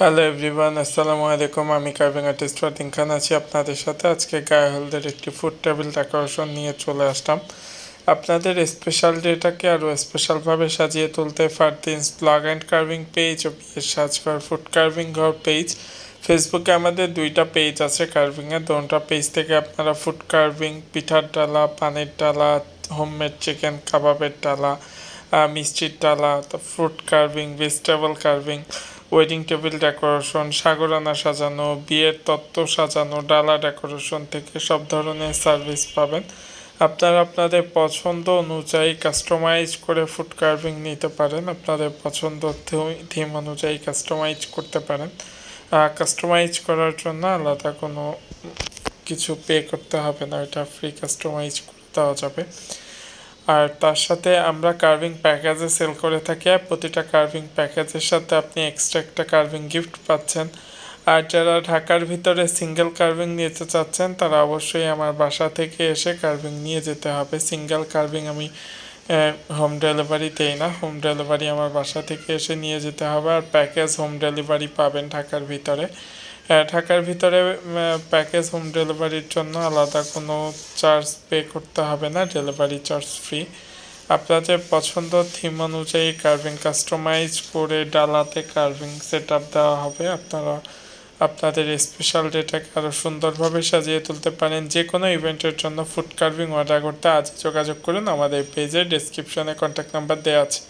Hello everyone আসসালামু আলাইকুম। আমি কার্ভিং আর্টিস্ট ফাতিন খান আছি। আপনাদের সাথে আজকে গায়ে হলদের একটি ফুড টেবিল ডেকোরেশন নিয়ে চলে আসলাম। আপনাদের স্পেশাল ডেটাকে আরও স্পেশালভাবে সাজিয়ে তুলতে Fardins blog and carving page ও বিয়ের সাজঘর ফুড কার্ভিং ঘর পেজ ফেসবুকে আমাদের দুইটা পেজ আছে কার্ভিংয়ের দুটা পেজ থেকে আপনারা ফুড কার্ভিং পিঠার ডালা, পানির ডালা হোমমেড চিকেন কাবাবের ডালা মিষ্টির ডালা fruit carving vegetable carving wedding table decoration সাগরানা সাজানো, বিয়ের তত্ত্ব সাজানো, ডালা ডেকোরেশন থেকে সব ধরনের সার্ভিস পাবেন। আপনারা আপনাদের পছন্দ অনুযায়ী কাস্টমাইজ করে ফুড কার্ভিং নিতে পারেন। আপনাদের পছন্দ থিম অনুযায়ী কাস্টমাইজ করতে পারেন। কাস্টমাইজ করার জন্য আলাদা কোনো কিছু পে করতে হবে না। এটা ফ্রি কাস্টমাইজ করে দেওয়া যাবে। আর তার সাথে আমরা কার্ভিং প্যাকেজে সেল করে থাকি আর প্রতিটা কার্ভিং প্যাকেজের সাথে আপনি এক্সট্রা একটা কার্ভিং গিফট পাচ্ছেন। আর যারা ঢাকার ভিতরে সিঙ্গেল কার্ভিং নিতে চাচ্ছেন, তারা অবশ্যই আমার বাসা থেকে এসে কার্ভিং নিয়ে যেতে হবে। সিঙ্গেল কার্ভিং আমি হোম ডেলিভারি দেই না। হোম ডেলিভারি আমার বাসা থেকে এসে নিয়ে যেতে হবে। আর প্যাকেজ হোম ডেলিভারি পাবেন ঢাকার ভিতরে। ঢাকার ভিতরে প্যাকেজ হোম ডেলিভারির জন্য আলাদা কোনো চার্জ পে করতে হবে না ডেলিভারি চার্জ ফ্রি আপনাদের পছন্দ থিম অনুযায়ী কার্ভিং কাস্টমাইজ করে ডালাতে কার্ভিং সেট আপ দেওয়া হবে। আপনারা আপনাদের স্পেশাল ডেটাকে আরও সুন্দরভাবে সাজিয়ে তুলতে পারেন। যে কোনো ইভেন্টের জন্য ফুড কার্ভিং অর্ডার করতে আজ যোগাযোগ করুন। আমাদের পেজের ডেসক্রিপশনে কন্ট্যাক্ট নাম্বার দেওয়া আছে।